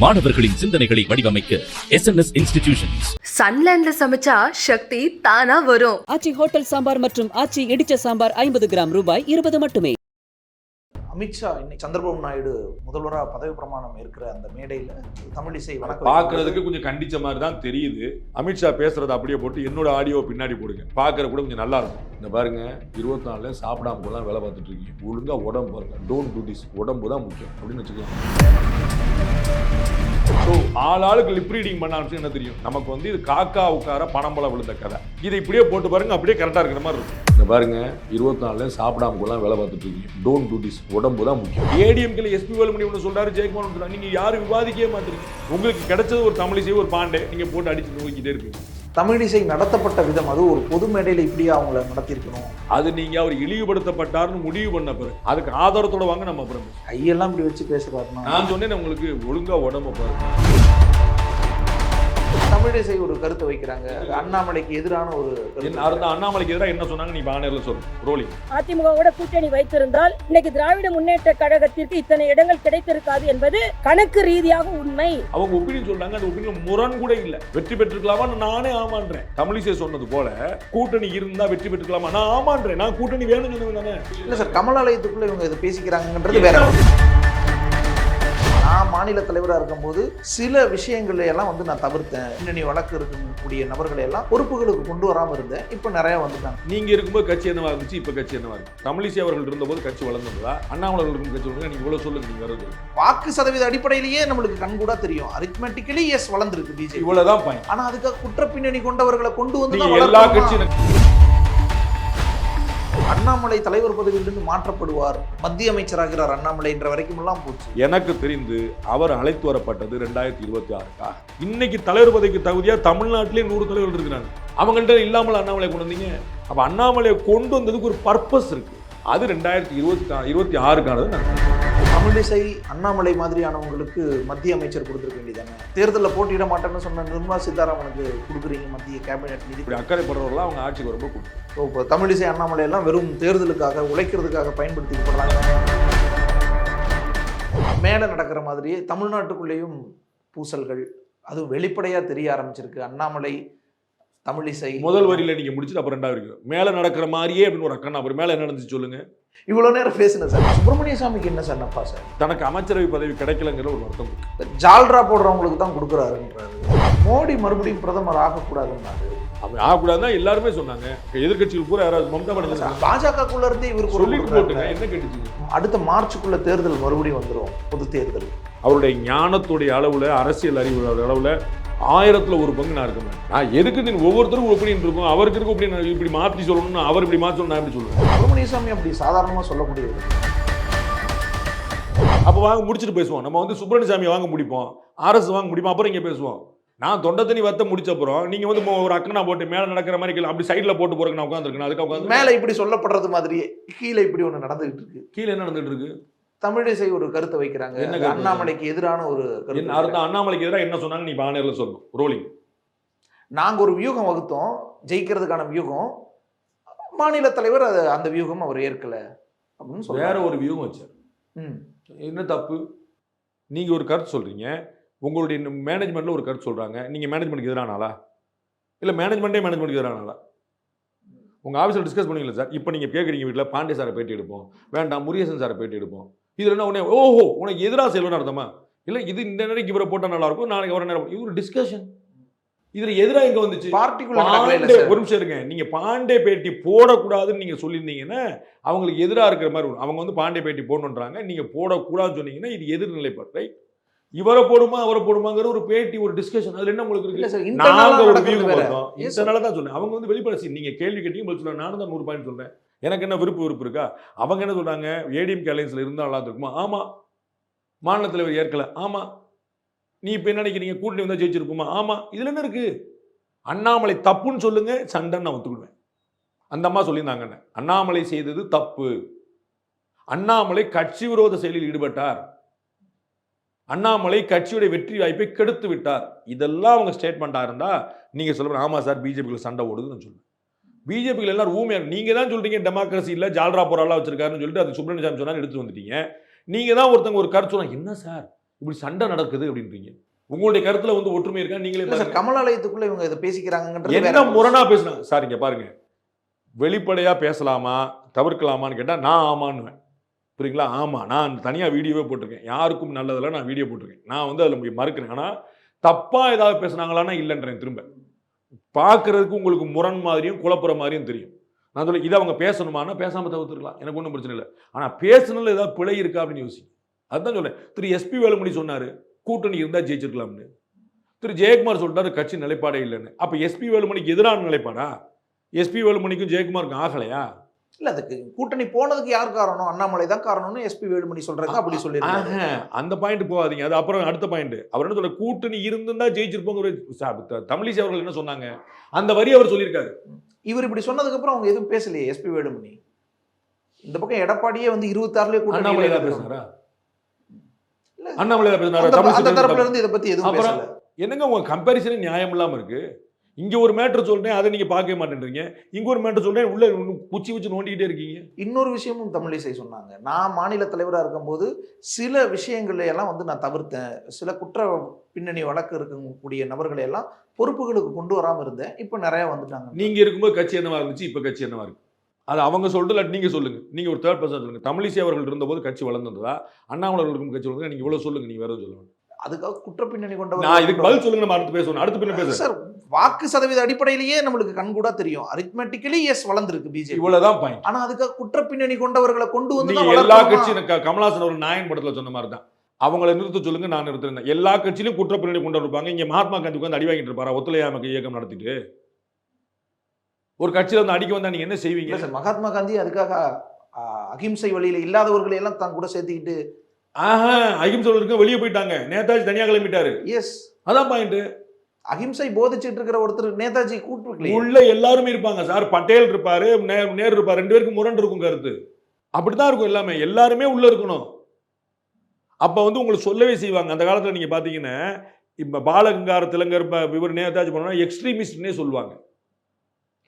மாணவர்களின் சிந்தனைகளை வடிவமைக்க எஸ் என் எஸ் இன்ஸ்டிடியூஷன்ஸ் சன்லேண்ட்ல சமைச்சா சக்தி தானா வரும். ஆச்சி ஹோட்டல் சாம்பார் மற்றும் ஆச்சி இடிச்ச சாம்பார் ஐம்பது கிராம் ரூபாய் இருபது மட்டுமே. அமித்ஷா இன்னைக்கு சந்திரபாபு நாயுடு முதல்வராக பதவி பிரமாணம் இருக்கிற அந்த மேடையில் தமிழிசை வணக்கம் பார்க்கறதுக்கு கொஞ்சம் கண்டிச்ச மாதிரி தான் தெரியுது. அமித்ஷா பேசுறத அப்படியே போட்டு என்னோட ஆடியோ பின்னாடி போடுங்க. பார்க்கற கூட கொஞ்சம் நல்லா இருக்கும். இந்த பாருங்க இருபத்தி நாலுல சாப்பிடாம கூட வேலை பார்த்துட்டு இருக்கீங்க. ஒழுங்கா உடம்பு பாருங்க. டோன்ட் டூ திஸ் உடம்பு தான் முக்கியம். அப்படின்னு வச்சுக்கலாம் ஸோ ஆள் ஆளுக்கு லிப் ரீடிங் பண்ண ஆரம்பிச்சு என்ன தெரியும்? நமக்கு வந்து இது காக்கா உட்கார பணம்பளம் விழுந்த கதை. இதை இப்படியே போட்டு பாருங்க அப்படியே கரெக்டாக இருக்கிற மாதிரி இருக்கும். இந்த பாருங்க இருபத்தி நாலுல சாப்பிடாம கூட வேலை பார்த்துட்டு இருக்கீங்க. டோன்ட் டூ திஸ் உடம்பு தான் முக்கியம். ஏடிஎம்கில் எஸ்பி வேலுமணி ஒன்று சொல்றாரு ஜெயக்குமார் ஒன்று சொல்றாரு நீங்க யாரும் விவாதிக்கவே மாட்டீங்க. உங்களுக்கு கிடைச்சது ஒரு தமிழிசை ஒரு பாண்டே. நீங்க போட்டு அடிச்சு நோக்கிட்டே இருக்கீங்க. தமிழிசை நடத்தப்பட்ட விதம் அது ஒரு பொது மேடையில் இப்படியே அவங்கள நடத்தியிருக்கணும்? அது நீங்க அவர் இழிவுபடுத்தப்பட்டார்னு முடிவு பண்ண பிறகு அதுக்கு ஆதாரத்தோட வாங்க நம்ம அப்புறம். கையெல்லாம் இப்படி வச்சு பேசுறாருன்னா? நான் சொன்னேன் உங்களுக்கு ஒழுங்கா உடம்ப பாருங்க. தமிழிசை ஒரு கருத்தை வைக்கிறாங்க. அண்ணாமலைக்கு எதிரான ஒரு அண்ணாமலைக்கு எதிராக என்ன சொன்னாங்க? நீ பானர்ல சொல்லு. ரோலிங் அதிமுகவோட கூட்டணி வைத்திருந்தால் இன்னைக்கு திராவிட முன்னேற்ற கழகத்திற்கு இத்தனை இடங்கள் கிடைத்திருக்காது என்பது கணக்கு ரீதியாக உண்மை. அவங்க ஒப்பீனியன் சொல்றாங்க. அந்த ஒப்பீனியன் முரண் கூட இல்ல. வெற்றி பெற்றுக்கலாமா நானே ஆமான்றேன். தமிழிசை சொன்னது போல கூட்டணி இருந்தா வெற்றி பெற்றுக்கலாமா? நான் ஆமான்றேன். நான் கூட்டணி வேணும்னு சொன்னவன் தானே. இல்லை சார் கமலாலயத்துக்குள்ள இவங்க இதை பேசிக்கிறாங்கன்றது வேற. நான் மாநில தலைவராக இருக்கும்போது சில விஷயங்களை எல்லாம் வந்து நான் தவிர்த்தேன். பின்னணி வழக்கு இருக்கக்கூடிய நபர்களை எல்லாம் பொறுப்புகளுக்கு கொண்டு வராமல் இருந்தேன். இப்போ நிறைய வந்துட்டாங்க. நீங்க இருக்கும்போது கட்சி என்னவா இருந்துச்சு? இப்ப கட்சி என்னவா இருக்கு? தமிழிசை அவர்கள் இருந்தபோது கட்சி வளர்ந்ததா? அண்ணாமலை இருக்கும் கட்சி வளர்ந்து நீங்க இவ்வளவு சொல்லுங்க நீங்க வருது வாக்கு சதவீத அடிப்படையிலேயே நம்மளுக்கு கண்கூடா தெரியும். அரித்மெட்டிக்கலி எஸ் வளர்ந்துருக்கு பிஜேபி இவ்வளவுதான் பாயிண்ட் ஆனா அதுக்காக குற்ற பின்னணி கொண்டவர்களை கொண்டு வந்து எல்லா? கட்சியும் அண்ணாமலை தலைவர் பதவியிலிருந்து மாற்றப்படுவார். மத்திய அமைச்சராகிறார் அண்ணாமலை என்ற வரைக்கும் எல்லாம் போச்சு. எனக்கு தெரிந்து அவர் அழைத்து வரப்பட்டது ரெண்டாயிரத்தி இருபத்தி ஆறுக்கா? இன்னைக்கு தலைவர் பதவிக்கு தகுதியா தமிழ்நாட்டிலே நூறு தலைவர்கள் இருக்கிறாங்க. அவங்கள்ட்ட இல்லாமல் அண்ணாமலை கொண்டு வந்தீங்க? அப்ப அண்ணாமலையை கொண்டு வந்ததுக்கு ஒரு பர்பஸ் இருக்கு. அது ரெண்டாயிரத்தி இருபத்தி இருபத்தி ஆறுக்கானது நான் தமிழிசை அண்ணாமலை மாதிரியானவங்களுக்கு மத்திய அமைச்சர் கொடுத்துருக்க வேண்டியதானே தேர்தலில் போட்டியிட மாட்டேன்னு சொன்ன நிர்மலா சீதாராமனுக்கு கொடுக்குறீங்க மத்திய கேபினெட் நிதி. இப்படி அக்கறைப்படுறவர்களாம் அவங்க ஆட்சிக்கு ரொம்ப ஸோ இப்போ தமிழிசை அண்ணாமலை எல்லாம் வெறும் தேர்தலுக்காக உழைக்கிறதுக்காக பயன்படுத்திக்கப்படுறாங்க மேலே நடக்கிற மாதிரியே தமிழ்நாட்டுக்குள்ளேயும் பூசல்கள். அதுவும் வெளிப்படையா தெரிய ஆரம்பிச்சிருக்கு. அண்ணாமலை தமிழிசை முதல் வரியில நீங்க முடிச்சுட்டு அப்புறம் ரெண்டாவது வரைக்கும் மேல நடக்கிற மாதிரியே அப்படின்னு ஒரு அக்கா அப்புறம் மேல என்ன நடந்துச்சு சொல்லுங்க. இவ்வளோ நேரம் பேசினேன் சார். சுப்பிரமணிய சாமிக்கு என்ன சார் நப்பா சார்? தனக்கு அமைச்சரவை பதவி கிடைக்கலங்கிற ஒரு அர்த்தம் இருக்கு. ஜால்ரா போடுறவங்களுக்கு தான் கொடுக்குறாருன்றாரு. மோடி மறுபடியும் பிரதமர் ஆகக்கூடாதுன்னாரு அப்படி ஆகக்கூடாதுன்னா எல்லாருமே சொன்னாங்க. எதிர்க்கட்சிகள் பூரா யாராவது மம்தா பானர்ஜி பாஜகக்குள்ள இருந்தே இவர் குரல் சொல்லிட்டு போட்டுங்க. என்ன கேட்டுச்சு அடுத்த மார்ச்சுக்குள்ள தேர்தல் மறுபடியும் வந்துரும் பொது தேர்தல். அவருடைய ஞானத்துடைய அளவுல அரசியல் அறிவு அளவுல ஆயிரத்துல ஒரு பங்கு நான் இருக்கேன் நான் எதுக்கு நீ ஒவ்வொருத்தருக்கும் ஒப்பீனியன் இருக்கும்? அவருக்கு இருக்க ஒப்பீனியன் இப்படி மாற்றி சொல்லணும்னு அவர் இப்படி மாற்றி சொல்லணும் நான் எப்படி சொல்லுவேன். சுப்பிரமணிய சாமி அப்படி சாதாரணமா சொல்லக்கூடியது அப்போ வாங்க முடிச்சுட்டு பேசுவோம். நம்ம வந்து சுப்பிரமணிய சாமியை வாங்க முடிப்போம். அரசு வாங்க முடிப்போம். அப்புறம் இங்கே பேசுவோம். நான் தொண்டை தண்ணி வத்த முடிச்ச அப்புறம் நீங்க வந்து ஒரு அக்கனா போட்டு மேல நடக்கிற மாதிரி. அப்படி சைடுல போட்டு போறதுக்கு நான் உட்காந்துருக்கேன் அதுக்கு உட்காந்து மேல இப்படி சொல்லப்படுறது மாதிரியே கீழே இப்படி ஒண்ணு நடந்துகிட்டு இருக்கு. கீழே என்ன நடந்துட்டு இருக்கு? தமிழிசை ஒரு கருத்தை வைக்கிறாங்க? அண்ணாமலைக்கு எதிரான ஒரு கருத்து அண்ணாமலைக்கு எதிராக என்ன சொன்னாங்க நீ பானர்ல சொல்லணும். ரோலிங் நாங்க ஒரு வியூகம் வகுத்தோம். ஜெயிக்கிறதுக்கான வியூகம். மாநில தலைவர் அது அந்த வியூகம் அவர் ஏற்கல அப்படின்னு சொல்றாரு வேற ஒரு வியூகம் வச்சார். ம். என்ன தப்பு? நீங்க ஒரு கருத்து சொல்றீங்க. உங்களுடைய மேனேஜ்மெண்ட்ல ஒரு கருத்து சொல்றாங்க. நீங்க மேனேஜ்மெண்ட்க்கு எதிரானாலா இல்ல மேனேஜ்மெண்ட்டே மேனேஜ்மெண்ட்க்கு எதிரானாலா உங்க ஆஃபீஸில் டிஸ்கஸ் பண்ணீங்களா சார். இப்போ நீங்க கேட்குறீங்க வீட்டில் பாண்டே சாரை பேட்டி எடுப்போம். வேண்டாம் முருகேசன் சாரை பேட்டி எடுப்போம். இதுல என்ன உடனே ஓஹோ உனக்கு எதிராக செல்வன்னு அர்த்தமா? இல்ல இது இந்த நேரம் இவரை போட்டா நல்லா இருக்கும் நாளைக்கு அவரை நேரம் இது ஒரு டிஸ்கஷன் இதுல எதிராக எங்க வந்துச்சு? சார். ஒரு நிமிஷம் இருங்க. நீங்க பாண்டே பேட்டி போடக்கூடாதுன்னு நீங்க சொல்லியிருந்தீங்கன்னா அவங்களுக்கு எதிராக இருக்கிற மாதிரி வரும். அவங்க வந்து பாண்டே பேட்டி போடணுன்றாங்க. நீங்க போடக்கூடாதுன்னு சொன்னீங்கன்னா இது எதிர்நிலைப்பாடு ரைட் இவரை போடுமா அவரை போடுமாங்கிற ஒரு பேட்டி ஒரு டிஸ்கஷன் அதுல என்ன உங்களுக்கு இல்ல இருக்கு சார் நாங்க ஒரு வியூ பார்த்தோம். இதனால தான் சொன்னேன். அவங்க வந்து வெளிப்படை நீங்க கேள்வி கேட்டீங்க பதில் சொல்ல நானும் தான் நூறு பாயிண்ட் சொல்றேன். எனக்கு என்ன விருப்பு விருப்பு இருக்கா? அவங்க என்ன சொல்கிறாங்க ஏடிஎம் அலையன்ஸில் இருந்தால் நல்லா இருக்குமா? ஆமாம் மாநில தலைவர் ஏற்கலை. ஆமாம் நீ இப்போ என்ன நினைக்கிறீங்க? கூட்டணி வந்தால் ஜெயிச்சிருக்குமா? ஆமாம் இதில் என்ன இருக்குது அண்ணாமலை தப்புன்னு சொல்லுங்க சண்டைன்னு நான் ஒத்துக்கிடுவேன். அந்த அம்மா சொல்லியிருந்தாங்கன்னு அண்ணாமலை செய்தது தப்பு. அண்ணாமலை கட்சி விரோத செயலில் ஈடுபட்டார். அண்ணாமலை கட்சியுடைய வெற்றி வாய்ப்பை கெடுத்து விட்டார். இதெல்லாம் அவங்க ஸ்டேட்மெண்ட்டாக இருந்தால் நீங்கள் சொல்லுங்க ஆமாம் சார் பிஜேபியில் சண்டை ஓடுதுன்னு சொல்லுவேன். பிஜேபியில் எல்லாரும் ஊமையா நீங்க தான் சொல்றீங்க டெமோக்ரஸி இல்ல ஜால்ரா போராலாம் வச்சிருக்காருன்னு சொல்லிட்டு அது சுப்பிரமணிய சாமி சொன்னா எடுத்து வந்துட்டீங்க. நீங்க தான் ஒருத்தங்க ஒரு கருத்து சொன்னா என்ன சார்? இப்படி சண்டை நடக்குது அப்படின்றீங்க. உங்களுடைய கருத்துல வந்து ஒற்றுமை இருக்கா? நீங்களே சார். கமலாலயத்துக்குள்ள இவங்க இதை பேசிக்கிறாங்கன்றது என்ன. முரணா பேசுனாங்க சார் இங்க பாருங்க. வெளிப்படையா பேசலாமா? தவிர்க்கலாமான்னு கேட்டா நான் ஆமான்னுவேன். புரியுங்களா? ஆமா நான் தனியா வீடியோவே போட்டிருக்கேன். யாருக்கும் நல்லதில்ல நான் வீடியோ போட்டிருக்கேன். நான் வந்து அதுல மறுக்கிறேன். ஆனா தப்பா ஏதாவது பேசுனாங்களான்னா இல்லைன்றேன் திரும்ப. பார்க்கறதுக்கு உங்களுக்கு முரண் மாதிரியும் குழப்புற மாதிரியும் தெரியும். நான் சொல்ல இதை அவங்க பேசணுமானா பேசாமல் தவிர்த்துருக்கலாம் எனக்கு ஒன்றும் பிரச்சனை இல்லை. ஆனால் பேசணும்ல ஏதாவது பிழை இருக்கா அப்படின்னு யோசிங்க. அதுதான் சொல்றேன். திரு எஸ்பி வேலுமணி சொன்னார் கூட்டணி இருந்தால் ஜெயிச்சிருக்கலாம்னு. திரு ஜெயக்குமார் சொல்லிட்டாரு கட்சி நிலைப்பாடே இல்லைன்னு. அப்போ எஸ்பி வேலுமணிக்கு எதிரான நிலைப்பாடா? எஸ்பி வேலுமணிக்கும் ஜெயக்குமாருக்கும் ஆகலையா? இல்ல அதுக்கு கூட்டணி போனதுக்கு யார் காரணம்? அண்ணாமலை தான் காரணம்னு எஸ்பி வேலுமணி சொல்றாங்க அப்படி ஆஹா, அந்த பாயிண்ட் போகாதீங்க. அது அப்புறம் அடுத்த பாயிண்ட் அவர் என்ன சொல்ற கூட்டணி இருந்திருந்தா ஜெயிச்சிருப்போங்க ஒரு ச- த- தமிழிசை அவர்கள் என்ன சொன்னாங்க? அந்த வரி அவர் சொல்லியிருக்காரு. இவர் இப்படி சொன்னதுக்கு அப்புறம் அவங்க எதுவும் பேசலையே எஸ்பி வேலுமணி? இந்த பக்கம் எடப்பாடியே வந்து இருபத்தாறுலயே கூட்டணி இல்ல. அண்ணாமலை அந்த தரப்புல? இருந்து இதை பத்தி எதுவும் என்னங்க உங்க கம்பேரிசனே நியாயம் இல்லாம இருக்கு? இங்க ஒரு மேட்டர் சொல்றேன் அதை நீங்க பார்க்கவே மாட்டேன்றீங்க. இங்க ஒரு மேட்டர் சொல்றேன் உள்ள குச்சி வச்சு நோண்டிக்கிட்டே இருக்கீங்க. இன்னொரு விஷயமும் தமிழிசை சொன்னாங்க. நான் மாநில தலைவராக இருக்கும்போது சில விஷயங்களை எல்லாம் வந்து நான் தவிர்த்தேன். சில குற்ற பின்னணி வழக்கு இருக்கக்கூடிய நபர்களை எல்லாம் பொறுப்புகளுக்கு கொண்டு வராம இருந்தேன். இப்போ நிறைய வந்துட்டாங்க. நீங்க இருக்கும்போது கட்சி என்னவா இருந்துச்சு? இப்ப கட்சி என்னவா இருக்கு? அது அவங்க சொல்லிட்டு இல்லாட்டி நீங்க சொல்லுங்க. நீங்க ஒரு தேர்ட் பர்சன் சொல்லுங்க. தமிழிசை அவர்கள் இருந்தபோது கட்சி வளர்ந்ததா அண்ணாமலை கட்சி வளர்ந்ததா? நீங்க இவ்வளவு சொல்லுங்க. நீங்க வேற எதுவும் சொல்லுங்க அதுக்காக குற்ற பின்னணி நான் இதுக்கு கொண்டவர் பதில் சொல்லுங்க நம்ம அடுத்து பேசுவோம். அடுத்து பின்ன பேசுறேன். சார் வாக்கு சதவீத அடிப்படையிலேயே நம்மளுக்கு கண்கூடா தெரியும். அரித்மெட்டிக்கலி எஸ் வளர்ந்துருக்கு பிஜேபி இவ்வளவுதான் பாயிண்ட் ஆனா அதுக்காக குற்ற பின்னணி கொண்டவர்களை கொண்டு வந்து எல்லா? கட்சியும் க- கமலஹாசன் அவர் நாயன் படத்துல சொன்ன மாதிரி தான். அவங்கள நிறுத்த சொல்லுங்க நான் நிறுத்துறேன். எல்லா கட்சியிலும் குற்றப்பின்னணி கொண்டு இருப்பாங்க. இங்க மகாத்மா காந்தி உட்காந்து அடி வாங்கிட்டு இருப்பாரா? ஒத்துழையாம இயக்கம் நடத்திட்டு. ஒரு கட்சியில வந்து அடிக்க வந்தா நீங்க என்ன செய்வீங்க? சார் மகாத்மா காந்தி அதுக்காக அகிம்சை வழியில இல்லாதவர்களை எல்லாம் தான் கூட சேர்த்துக்கிட்டு ஆஹா அகிம்சை இருக்க வெளியே போயிட்டாங்க. நேதாஜி தனியா கிளம்பிட்டாரு. எஸ் அதான் பாயிண்ட் அகிம்சை போதிச்சிட்டு இருக்கிற ஒருத்தர் நேதாஜி கூப்பிட்டுருக்கலையே. உள்ள எல்லாருமே இருப்பாங்க சார். பட்டேல் இருப்பாரு நேரு இருப்பாரு. ரெண்டு பேருக்கு முரண் இருக்கும் கருத்து. அப்படிதான் இருக்கும் எல்லாமே. எல்லாருமே உள்ள இருக்கணும். அப்ப வந்து உங்களுக்கு சொல்லவே செய்வாங்க. அந்த காலத்துல நீங்க பாத்தீங்கன்னா இப்ப பாலகங்கார திலங்கர் இவர் நேதாஜி பண்ணா எக்ஸ்ட்ரீமிஸ்ட்னே சொல்லுவாங்க.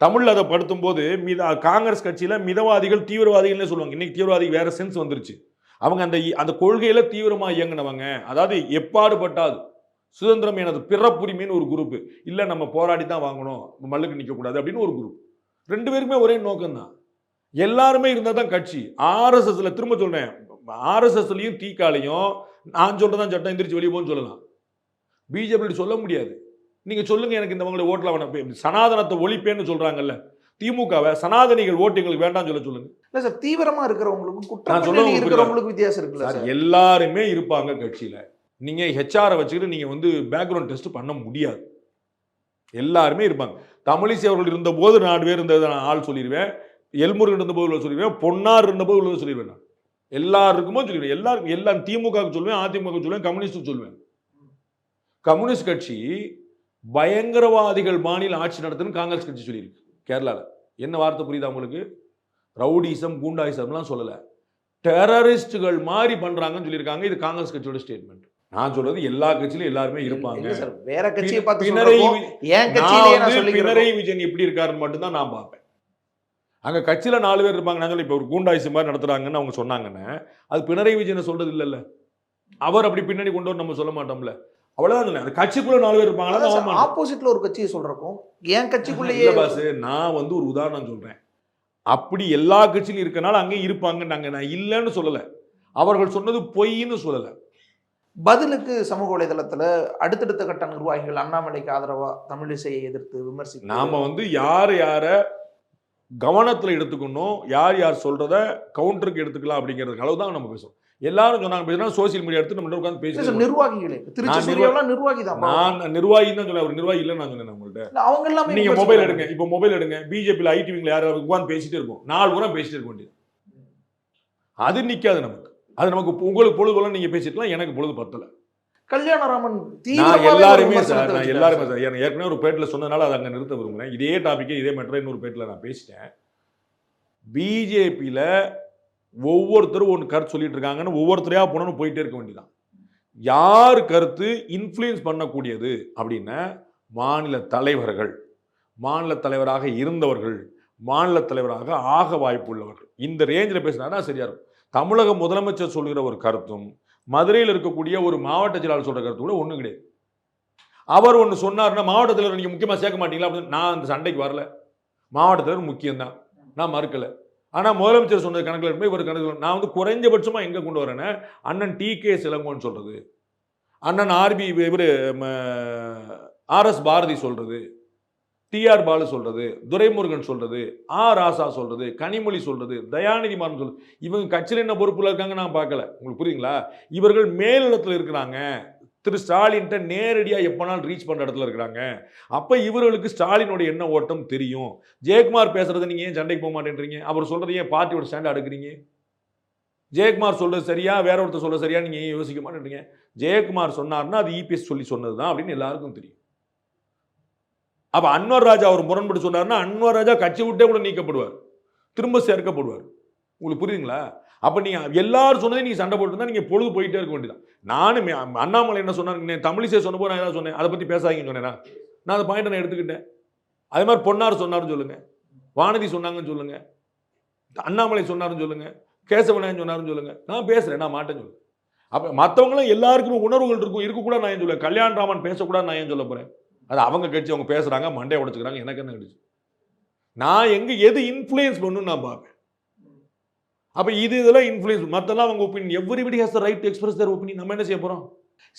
தமிழ்ல அதை படுத்தும் போது மித காங்கிரஸ் கட்சியில மிதவாதிகள் தீவிரவாதிகள்னே சொல்லுவாங்க. இன்னைக்கு தீவிரவாதி வேற சென்ஸ் வந்துருச்சு. அவங்க அந்த இ- அந்த கொள்கையில தீவிரமா இயங்குனவங்க. அதாவது எப்பாடுபட்டாது சுதந்திரம் எனது பிறப்புரிமைன்னு ஒரு குரூப் இல்ல நம்ம போராடி தான் வாங்கணும். மல்லுக்கு நிக்க கூடாது அப்படின்னு ஒரு குரூப் ரெண்டு பேருக்குமே ஒரே நோக்கம் தான் எல்லாருமே இருந்தா தான் கட்சி. ஆர்எஸ்எஸ்ல திரும்ப சொல்றேன். ஆர்எஸ்எஸ்லயும் தீக்காலையும் நான் சொல்றதான் சட்டம் எந்திரிச்சு வெளியே போன்னு சொல்லலாம். பிஜேபி சொல்ல முடியாது. நீங்க சொல்லுங்க எனக்கு இந்த உங்களுடைய வேணாம் சனாதனத்தை ஒழிப்பேன்னு சொல்றாங்கல்ல. திமுகவை சனாதனிகள் ஓட்டு எங்களுக்கு வேண்டாம்னு சொல்ல சொல்லுங்க. இல்ல சார் தீவிரமா இருக்கிறவங்களுக்கும் குற்ற நான் பின்னணி சொல்றது இருக்கிறவங்களுக்கும் வித்தியாசம் இருக்குல்ல சார் எல்லாருமே இருப்பாங்க கட்சியில. நீங்க ஹெச்ஆரை வச்சுக்கிட்டு நீங்க வந்து பேக்ரவுண்ட் டெஸ்ட் பண்ண முடியாது. எல்லாருமே இருப்பாங்க. தமிழிசை அவர்கள் இருந்தபோது நாலு பேர் இருந்ததை நான் ஆள் சொல்லிடுவேன். எல்முருகன் இருந்தபோது உள்ள சொல்லிடுவேன். பொன்னார் இருந்தபோது உள்ளதை சொல்லிடுவேன் நான். எல்லாருக்குமோ சொல்லிடுவேன். எல்லாருக்கும் எல்லாரும் திமுகவுக்கு சொல்லுவேன் அதிமுக சொல்லுவேன் கம்யூனிஸ்டுக்கு சொல்லுவேன். கம்யூனிஸ்ட் கட்சி பயங்கரவாதிகள் மாநில ஆட்சி நடத்துன்னு காங்கிரஸ் கட்சி சொல்லியிருக்கு கேரளால. என்ன வார்த்தை புரியுதா உங்களுக்கு? ரவுடிசம் கூண்டாயிசம்லாம் சொல்லல. டெரரிஸ்டுகள் மாதிரி பண்றாங்கன்னு சொல்லியிருக்காங்க. இது காங்கிரஸ் கட்சியோட ஸ்டேட்மெண்ட் நான் சொல்றது எல்லா கட்சியிலும் எல்லாருமே இருப்பாங்க. வேற கட்சியை பார்த்து சொல்லிக்கிறேன் பினராயி விஜயன் எப்படி இருக்காருன்னு மட்டும்தான் நான் பார்ப்பேன். அங்க கட்சியில நாலு பேர் இருப்பாங்க. நான் சொல்ல இப்ப ஒரு கூண்டாயிசம் மாதிரி நடத்துறாங்கன்னு அவங்க சொன்னாங்கன்னு. அது பினராயி விஜயனை சொல்றது இல்லல்ல. அவர் அப்படி பின்னணி கொண்டு வர நம்ம சொல்ல மாட்டோம்ல. அவ்வளவுதான் சொன்னேன். அந்த கட்சிக்குள்ள நாலு பேர் இருப்பாங்களா? ஆப்போசிட்ல ஒரு கட்சியை சொல்றப்போ என் கட்சிக்குள்ளேயே பாஸ் நான் வந்து ஒரு உதாரணம் சொல்றேன். அப்படி எல்லா கட்சியிலும் இருக்கனால அங்கே இருப்பாங்க நாங்க நான் இல்லைன்னு சொல்லல. அவர்கள் சொன்னது பொய்ன்னு சொல்லல. பதிலுக்கு சமூக வலைதளத்துல அடுத்தடுத்த கட்ட நிர்வாகிகள் அண்ணாமலைக்கு ஆதரவா தமிழிசையை எதிர்த்து விமர்சித்து நாம வந்து யார் யார கவனத்துல எடுத்துக்கணும் யார் யார் சொல்றத கவுண்டருக்கு எடுத்துக்கலாம் அப்படிங்கிறதுக்கு அளவு தான் நம்ம பேசுவோம் எல்லாரும் சொன்னாங்க பேசினா சோசியல் மீடியா எடுத்து நம்ம உட்காந்து இல்ல சார், பேசி நிர்வாகிகளே. நிர்வாகி தான் நான் நிர்வாகி தான் சொன்னேன் அவர் நிர்வாகி இல்லைன்னு நான் சொன்னேன் உங்கள்ட்ட. அவங்க எல்லாமே நீங்க. மொபைல் எடுங்க இப்போ மொபைல் எடுங்க பிஜேபியில் ஐடி விங்ல யாரும் உட்காந்து பேசிட்டே இருக்கும் நாலு பூரா பேசிட்டே இருக்க வேண்டியது. அது நிக்காது நமக்கு. அது நமக்கு உங்களுக்கு பொழுது போல நீங்க பேசிட்டுலாம் எனக்கு பொழுது பத்தல. கல்யாணராமன் நான் எல்லாருமே சார் நான் எல்லாருமே சார். சார் எனக்கு ஏற்கனவே ஒரு பேட்டில் சொன்னதுனால அதை அங்கே நிறுத்த விரும்புகிறேன் இதே டாப்பிக்கே இதே மேட்டரை இன்னொரு பேட்டில் நான் பேசிட்டேன். பிஜேபியில் ஒவ்வொருத்தரும் ஒன்று கருத்து சொல்லிட்டு இருக்காங்கன்னு ஒவ்வொருத்தரையா போனோன்னு போயிட்டே இருக்க வேண்டியதான் யார் கருத்து இன்ஃப்ளூயன்ஸ் பண்ணக்கூடியது அப்படின்னா மாநில தலைவர்கள். மாநில தலைவராக இருந்தவர்கள் மாநில தலைவராக ஆக வாய்ப்புள்ளவர்கள் இந்த ரேஞ்சில் பேசினா சரியா இருக்கும். தமிழக முதலமைச்சர் சொல்கிற ஒரு கருத்தும் மதுரையில் இருக்கக்கூடிய ஒரு மாவட்ட செயலாளர் சொல்கிற கருத்து கூட ஒன்றும் கிடையாது. அவர் ஒன்று சொன்னார்னா மாவட்டத்தில் நீங்கள் முக்கியமாக சேர்க்க மாட்டீங்களா அப்படின்னு நான் அந்த சண்டைக்கு வரல. மாவட்டத்தில் முக்கியம்தான். நான் மறுக்கலை. ஆனால் முதலமைச்சர் சொன்னது கணக்கில் இருந்து இவர் கணக்கில் நான் வந்து குறைஞ்சபட்சமாக எங்கே கொண்டு வரேன்னா அண்ணன் டி கே சிலங்கோன்னு சொல்கிறது அண்ணன் ஆர்பி இவர் ஆர்எஸ் பாரதி சொல்கிறது டிஆர் பாலு சொல்கிறது துரைமுருகன் சொல்கிறது ஆ ராசா சொல்கிறது கனிமொழி சொல்கிறது தயாநிதி மாறன் சொல்கிறது இவங்க கட்சியில் என்ன பொறுப்பில் இருக்காங்க நான் பார்க்கல. உங்களுக்கு புரியுங்களா இவர்கள் மேலிடத்தில் இருக்கிறாங்க. திரு ஸ்டாலின்ட்ட நேரடியாக எப்போனாலும் ரீச் பண்ணுற இடத்துல இருக்கிறாங்க. அப்போ இவர்களுக்கு ஸ்டாலினுடைய என்ன ஓட்டம் தெரியும்? ஜெயக்குமார் பேசுறது நீங்கள் ஏன் சண்டைக்கு போக மாட்டேன்றீங்க? அவர் சொல்கிறது ஏன் பார்ட்டியோட ஸ்டாண்ட் எடுக்கிறீங்க ஜெயக்குமார் சொல்கிறது சரியா? வேற ஒருத்தர் சொல்கிறது சரியா? நீங்கள் ஏன் யோசிக்க மாட்டேன்றீங்க? ஜெயக்குமார் சொன்னார்னா அது இபிஎஸ் சொல்லி சொன்னது தான் அப்படின்னு எல்லாருக்கும் தெரியும். அப்போ அன்வர் ராஜா அவர் முரண்பட்டு சொன்னார்னா அன்வர் ராஜா கட்சி விட்டே கூட நீக்கப்படுவார். திரும்ப சேர்க்கப்படுவார். உங்களுக்கு புரியுதுங்களா? அப்போ நீங்கள் எல்லாரும் சொன்னதே நீங்கள் சண்டை போட்டுருந்தா நீங்கள் பொழுது போயிட்டே இருக்க வேண்டியதான் நானும் அண்ணாமலை என்ன சொன்னார்? தமிழிசை சொன்னபோது நான் என்ன சொன்னேன்? அதை பற்றி பேசாதீங்கன்னு சொன்னேன்? நான் அந்த பாயிண்ட் நான் எடுத்துக்கிட்டேன். அதே மாதிரி பொன்னார் சொன்னார்னு சொல்லுங்கள் வானதி சொன்னாங்கன்னு சொல்லுங்கள் அண்ணாமலை சொன்னாருன்னு சொல்லுங்கள் கேசவனாயன் சொன்னார்னு சொல்லுங்கள் நான் பேசுகிறேன் நான் மாட்டேன்னு சொல்லுங்கள் அப்போ மற்றவங்களும் எல்லாருக்குமே உணர்வுகள் இருக்கும். இருக்கக்கூடாது நான் ஏன் சொல்ல கல்யாண் ராமன் பேசக்கூடாது நான் ஏன் சொல்ல போகிறேன் அது அவங்க கட்சி அவங்க பேசுகிறாங்க மண்டையை உடச்சிக்கிறாங்க. எனக்கு என்ன கட்சி? நான் எங்கே எது இன்ஃப்ளூயன்ஸ் பண்ணுன்னு நான் பார்ப்பேன். அப்ப இது இதெல்லாம் இன்ஃப்ளூயன்ஸ் மத்தெல்லாம் அவங்க opinion everybody has the right to express their opinion நம்ம என்ன செய்ய போறோம்?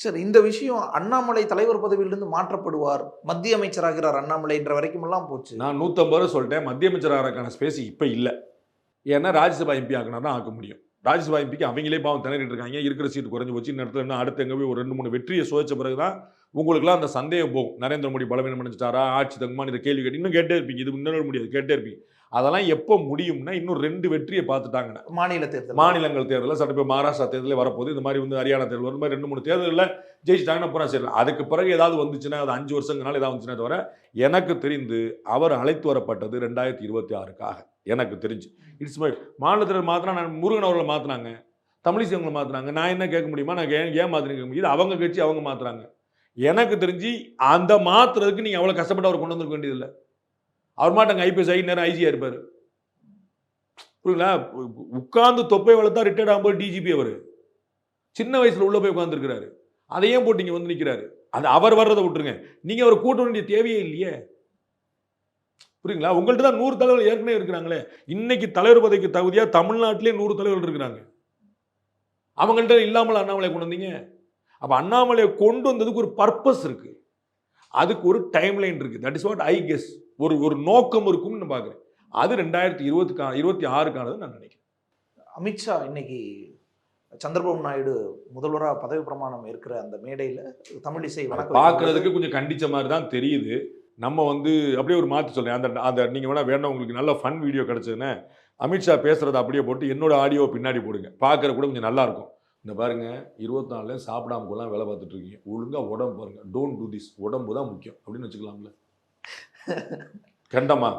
சார் இந்த விஷயம் அண்ணாமலை தலைவர் பதவியிலிருந்து மாற்றப்படுவார். மத்திய அமைச்சராகிறார் அண்ணாமலைன்ற வரைக்கும் எல்லாம் போச்சு. நான் நூற்றம்பது ரூபா சொல்லிட்டேன். மத்திய அமைச்சர் ஆகிறக்கான ஸ்பேஸ் இப்போ இல்லை. ஏன்னா ராஜ்யசபா எம்பி ஆக்கினா தான் ஆக்க முடியும். ராஜ்யசபா எம்பிக்கு அவங்களே பாவம் திணறிட்டு இருக்காங்க. இருக்கிற சீட்டு குறைஞ்சு போச்சு. இந்த இடத்துல இன்னும் அடுத்து எங்கே போய் ஒரு ரெண்டு மூணு வெற்றியை சோதிச்ச பிறகு தான் உங்களுக்குலாம் அந்த சந்தேகம் போகும். நரேந்திர மோடி பலவீனம் அடைஞ்சிட்டாரா? ஆட்சி தங்குமான்னு இதை கேள்வி கேட்டு இன்னும் கேட்டே இருப்பீங்க. இது முன்னேற முடியாது. கேட்டே இருப்பீங்க. அதெல்லாம் எப்போ முடியும்னா இன்னும் ரெண்டு வெற்றியை பார்த்துட்டாங்கன்னா மாநில தேர்தல். மாநிலங்கள் தேர்தலில் சட்ட மகாராஷ்டிரா தேர்தலே வரப்போகுது. இந்த மாதிரி வந்து ஹரியானா தேர்தல் வரும். மாதிரி ரெண்டு மூணு தேர்தலில் ஜெயிச்சிட்டாங்கன்னா அப்புறம் சரி அதுக்கு பிறகு ஏதாவது வந்துச்சுன்னா அது அஞ்சு வருஷங்கனால ஏதாவது வந்துச்சுன்னா தவிர எனக்கு தெரிந்து அவர் அழைத்து வரப்பட்டது ரெண்டாயிரத்தி இருபத்தி ஆறுக்காக. எனக்கு தெரிஞ்சு. இட்ஸ் மை மாநிலத்தில் மாத்தினா நான் முருகன் அவர்களை மாற்றினாங்க தமிழிசை அவங்களை மாற்றினாங்க நான் என்ன கேட்க முடியுமா? நான் ஏன் ஏன் மாற்றினேன் இது அவங்க கட்சி அவங்க மாற்றுறாங்க எனக்கு தெரிஞ்சு அந்த மாத்துறதுக்கு நீங்கள் அவ்வளோ கஷ்டப்பட்டு அவர் கொண்டு வந்திருக்க வேண்டியதில்லை. அவர் மாட்டாங்க ஐபிஎஸ் ஐ நேரம் ஐசியாக இருப்பார். புரியுங்களா உட்கார்ந்து தொப்பை வளர்த்தா ரிட்டையர்ட் ஆகும்போது டிஜிபி அவர். சின்ன வயசுல உள்ள போய் உட்காந்துருக்கிறாரு அதையும் போட்டு இங்கே வந்து நிற்கிறாரு அது அவர் வர்றதை விட்டுருங்க. நீங்க அவர் கூட்ட வேண்டிய தேவையே இல்லையே. புரியுங்களா உங்கள்ட்ட தான் நூறு தலைவர்கள் ஏற்கனவே இருக்கிறாங்களே. இன்னைக்கு தலைவர் பதவிக்கு தகுதியா தமிழ்நாட்டிலே நூறு தலைவர்கள் இருக்கிறாங்க. அவங்கள்ட்ட இல்லாமல் அண்ணாமலை கொண்டு வந்தீங்க? அப்ப அண்ணாமலையை கொண்டு வந்ததுக்கு ஒரு பர்பஸ் இருக்கு. அதுக்கு ஒரு டைம் லைன் இருக்கு. That is what I guess ஒரு ஒரு நோக்கம் இருக்கும்னு நான் பார்க்குறேன். அது ரெண்டாயிரத்தி இருபத்துக்கா இருபத்தி ஆறுக்கானது நான் நினைக்கிறேன். அமித்ஷா இன்னைக்கு சந்திரபாபு நாயுடு முதல்வராக பதவி பிரமாணம் இருக்கிற அந்த மேடையில் தமிழிசை வணக்கம். பார்க்கறதுக்கு கொஞ்சம் கண்டிச்ச மாதிரி தான் தெரியுது. நம்ம வந்து அப்படியே ஒரு மாற்றி சொல்றேன். அந்த அந்த நீங்கள் வேணா வேண்டாம் உங்களுக்கு நல்ல ஃபன் வீடியோ கிடச்சதுன்னா அமித்ஷா பேசுறத அப்படியே போட்டு என்னோட ஆடியோ பின்னாடி போடுங்க. பார்க்கற கூட கொஞ்சம் நல்லா இருக்கும். இந்த பாருங்க இருபத்தி நாலுல சாப்பிடாம கூடலாம் வேலை பார்த்துட்டு இருக்கீங்க. ஒழுங்கா உடம்பு பாருங்க. டோன்ட் டூ திஸ் உடம்பு தான் முக்கியம். அப்படின்னு வச்சுக்கலாம்ல. கண்டமா?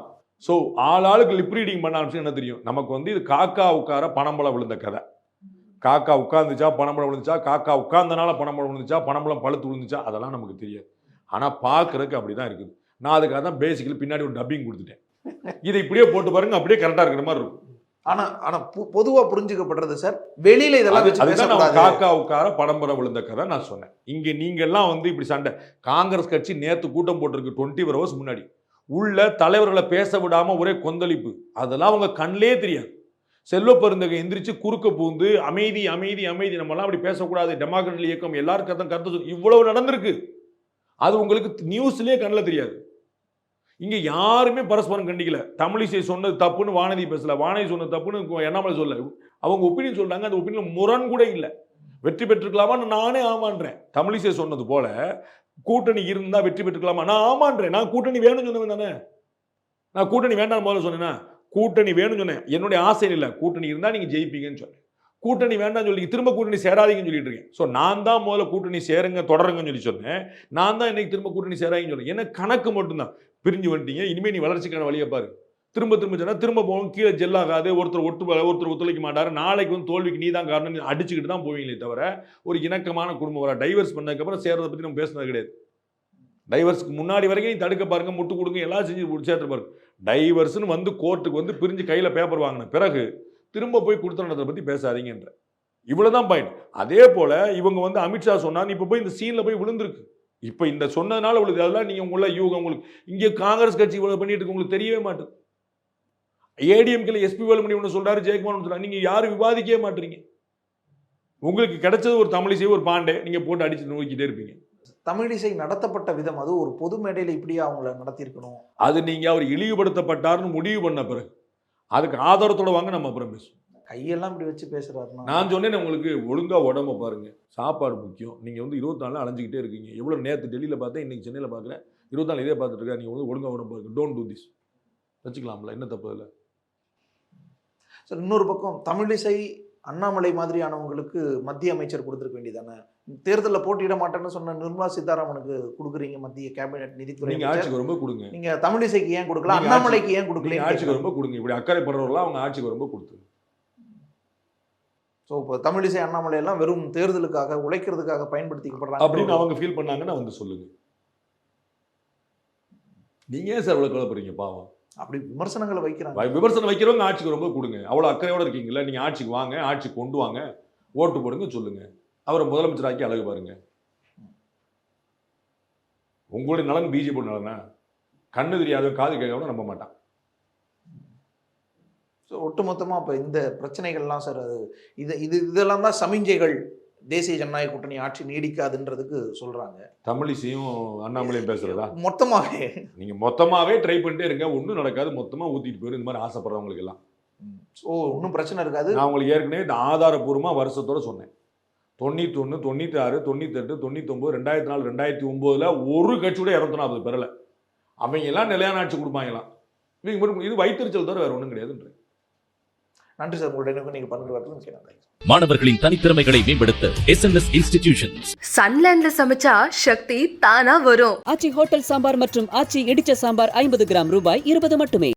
ஸோ ஆள் ஆளுக்கு லிப் ரீடிங் பண்ண ஆரம்பிச்சு என்ன தெரியும்? நமக்கு வந்து இது காக்கா உட்கார பணம்பழம் விழுந்த கதை. காக்கா உட்காந்துச்சா பணம்பழம் விழுந்துச்சா? காக்கா உட்கார்ந்தனால பணம்பழம் விழுந்துச்சா? பணம்பழம் பழுத்து விழுந்துச்சா? அதெல்லாம் நமக்கு தெரியாது. ஆனால் பார்க்கறதுக்கு அப்படி தான் இருக்குது. நான் அதுக்காக தான் பேசிக்கலி பின்னாடி ஒரு டப்பிங் கொடுத்துட்டேன். இதை இப்படியே போட்டு பாருங்க அப்படியே கரெக்டாக இருக்கிற மாதிரி இருக்கும். ஆனா ஆனா பொ- பொதுவா புரிஞ்சுக்கப்படுறது சார் வெளியில இதெல்லாம் வச்சு காக்கா உட்கார படம்பரம் விழுந்த கதை நான் சொன்னேன். இங்க நீங்க எல்லாம் வந்து இப்படி சண்டை. காங்கிரஸ் கட்சி நேத்து கூட்டம் போட்டிருக்கு டுவெண்ட்டி ஃபோர் ஹவர்ஸ் முன்னாடி. உள்ள தலைவர்களை பேச விடாமல் ஒரே கொந்தளிப்பு. அதெல்லாம் அவங்க கண்ணிலே தெரியாது. செல்வ பெருந்தகை எந்திரிச்சு குறுக்க பூந்து அமைதி அமைதி அமைதி நம்மலாம் அப்படி பேசக்கூடாது. டெமோக்ராட்டிக் இயக்கம் எல்லாருக்கும் தான் கருத்து சொல்லி இவ்வளவு நடந்திருக்கு. அது உங்களுக்கு நியூஸ்லேயே கண்ணில் தெரியாது. இங்கே யாருமே பரஸ்பரம் கண்டிக்கல. தமிழிசை சொன்னது தப்புன்னு வானதி பேசல. வானதி சொன்னது தப்புன்னு எண்ணாமலை சொல்ல அவங்க ஒப்பீனியன் சொல்றாங்க அந்த ஒப்பீனியன் முரண் கூட இல்லை. வெற்றி பெற்றுக்கலாமான்னு நானே ஆமான்றேன். தமிழிசை சொன்னது போல கூட்டணி இருந்தா வெற்றி பெற்றுக்கலாமா? நான் ஆமான்றேன். நான் கூட்டணி வேணும்னு சொன்னவன் தானே? நான் கூட்டணி வேண்டாம் முதல்ல சொன்னேன்னா கூட்டணி வேணும்னு சொன்னேன். என்னுடைய ஆசை இல்லை. கூட்டணி இருந்தால் நீங்கள் ஜெயிப்பீங்கன்னு சொன்னேன். கூட்டணி வேண்டாம்னு சொல்லி திரும்ப கூட்டணி சேராதீங்கன்னு சொல்லிட்டு இருக்கேன். ஸோ நான் தான் முதல்ல கூட்டணி சேருங்க தொடருங்கன்னு சொல்லி சொன்னேன். நான் தான் இன்னைக்கு திரும்ப கூட்டணி சேராதீங்கன்னு சொன்னேன். எனக்கு கணக்கு மட்டும்தான். பிரிஞ்சு வந்துட்டீங்க. இனிமேல் நீ வளர்ச்சிக்கான வழியை பாரு. திரும்ப திரும்ப சொன்னால் திரும்ப போகும் கீழே ஜெல்லாகாது ஒருத்தர் ஒட்டு ஒருத்தர் ஒத்துழைக்க மாட்டார். நாளைக்கு வந்து தோல்விக்கு நீ தான் காரணம் அடிச்சுக்கிட்டு தான் போவீங்களே தவிர ஒரு இணக்கமான குடும்பம் வர டைவர்ஸ் பண்ணதுக்கப்புறம் சேர்றதை பற்றி நம்ம பேசுனது கிடையாது. டைவர்ஸ்க்கு முன்னாடி வரைக்கும் நீ தடுக்க பாருங்க முட்டு கொடுங்க எல்லாம் செஞ்சு சேர்த்து பாருங்க. டைவர்ஸ்னு வந்து கோர்ட்டுக்கு வந்து பிரிஞ்சு கையில் பேப்பர் வாங்கின பிறகு திரும்ப போய் கொடுத்துறதை பற்றி பேசாதீங்கன்ற. இவ்வளோதான் பாயிண்ட் அதே போல் இவங்க வந்து அமித்ஷா சொன்னாங்க இப்போ போய் இந்த சீனில் போய் விழுந்திருக்கு. இப்போ இந்த சொன்னதுனால உங்களுக்கு அதெல்லாம் நீங்கள் உங்களை யூகம் உங்களுக்கு இங்கே காங்கிரஸ் கட்சி இவ்வளோ பண்ணிட்டு இருக்கு உங்களுக்கு தெரியவே மாட்டேது. ஏடிஎம்கேல எஸ்பி வேலுமணி ஒன்று சொல்றாரு ஜெயக்குமார் ஒன்று சொல்றாரு. நீங்க யாரும் விவாதிக்கவே மாட்டீங்க. உங்களுக்கு கிடைச்சது ஒரு தமிழிசை ஒரு பாண்டே நீங்க போட்டு அடிச்சு நோக்கிட்டே இருப்பீங்க. தமிழிசை நடத்தப்பட்ட விதம் அது ஒரு பொது மேடையில் இப்படியே அவங்கள நடத்தியிருக்கணும். அது நீங்க அவர் இழிவுபடுத்தப்பட்டார்னு முடிவு பண்ண பிறகு அதுக்கு ஆதாரத்தோட வாங்க நம்ம அப்புறம் பேசுவோம். கையெல்லாம் இப்படி வச்சு பேசுறாருன்னா. நான் சொன்னேன் உங்களுக்கு ஒழுங்கா உடம்ப பாருங்க. சாப்பாடு முக்கியம். நீங்க வந்து இருபத்தி நாலு அலைஞ்சிக்கிட்டே இருக்கீங்க. எவ்வளவு நேற்று டெல்லியில பார்த்தேன் இன்னைக்கு சென்னையில பார்க்குறேன். இருபத்தி நாலு இதே பார்த்துட்டு இருக்கா நீங்க வந்து ஒழுங்கா உடம்பு பாருங்க. டோன்ட் டூ திஸ் வச்சுக்கலாம்ல என்ன தப்பு இல்லை சார் இன்னொரு பக்கம் தமிழிசை அண்ணாமலை மாதிரியானவங்களுக்கு மத்திய அமைச்சர் கொடுத்துருக்க வேண்டியதானே? தேர்தலில் போட்டியிட மாட்டேன்னு சொன்ன நிர்மலா சீதாராமனுக்கு கொடுக்குறீங்க மத்திய கேபினெட் நிதித்துறை. ஆட்சிக்கு வரும்போது கொடுங்க. நீங்க தமிழிசைக்கு ஏன் கொடுக்கல? அண்ணாமலைக்கு ஏன் கொடுக்கல ஆட்சிக்கு வரும்போது கொடுங்க. இப்படி அக்கறைப்படுறவர்களாம் அவங்க ஆட்சிக்கு வரும்போது கொடுத்து. ஸோ இப்போ தமிழிசை அண்ணாமலை எல்லாம் வெறும் தேர்தலுக்காக உழைக்கிறதுக்காக பயன்படுத்திக்கப்படுறாங்க. அப்படின்னு அவங்க ஃபீல் பண்ணாங்கன்னா வந்து சொல்லுங்க. நீங்க ஏன் சார் இவ்வளவு கவலைப்படுறீங்க? பாவம். அப்படி விமர்சனங்களை வைக்கிறாங்க. விமர்சனம் வைக்கிறவங்க ஆட்சிக்கு வரும்போது கொடுங்க. அவ்வளவு அக்கறையோட இருக்கீங்களா நீங்க ஆட்சிக்கு வாங்க ஆட்சிக்கு கொண்டு வாங்க ஓட்டு போடுங்க சொல்லுங்க. அவரை முதலமைச்சராக்கி அழகு பாருங்க. உங்களுடைய நலன் பிஜேபி நலனா? கண்ணு தெரியாத காது கேட்காம நம்ப மாட்டான். ஸோ ஒட்டுமொத்தமாக இப்போ இந்த பிரச்சனைகள்லாம் சார் அது இது இது இதெல்லாம் தான் சமிஞ்சைகள். தேசிய ஜனநாயக கூட்டணி ஆட்சி நீடிக்காதுன்றதுக்கு சொல்றாங்க. தமிழிசையும் அண்ணாமலையும் பேசுறதா? மொத்தமாகவே நீங்க மொத்தமாவே ட்ரை பண்ணிட்டே இருங்க. ஒன்றும் நடக்காது. மொத்தமா ஊத்திட்டு போயிடும் இந்த மாதிரி ஆசைப்படுறவங்களுக்கு எல்லாம். ஸோ ஒன்றும் பிரச்சனை இருக்காது. நான் உங்களுக்கு ஏற்கனவே இந்த ஆதாரபூர்வமா வருஷத்தோட சொன்னேன். தொண்ணூத்தி ஒன்று தொண்ணூத்தி ஆறு தொண்ணூத்தெட்டு தொண்ணூத்தொம்பது ரெண்டாயிரத்தி நாலு ரெண்டாயிரத்தி ஒன்பதுல ஒரு கட்சியோட இரநூத்தி நாற்பது பெறல. அவங்க எல்லாம் நிலையான ஆட்சி கொடுப்பாங்களாம். இவங்க இது வைத்தறிச்சல் தவிர வேற ஒன்றும் கிடையாதுன்ற நன்றி சார். உங்களுடைய நீங்கள் பன்னெண்டு வரது நினைக்கிறேன் மாணவர்களின் தனித்திறமைகளை மேம்படுத்த எஸ்என்எஸ் இன்ஸ்டிடியூஷன்ஸ் சன்லேண்ட்ல சமைச்சா சக்தி தானா வரும். ஆச்சி ஹோட்டல் சாம்பார் மற்றும் ஆச்சி இடிச்ச சாம்பார் ஐம்பது கிராம் ரூபாய் இருபது மட்டுமே.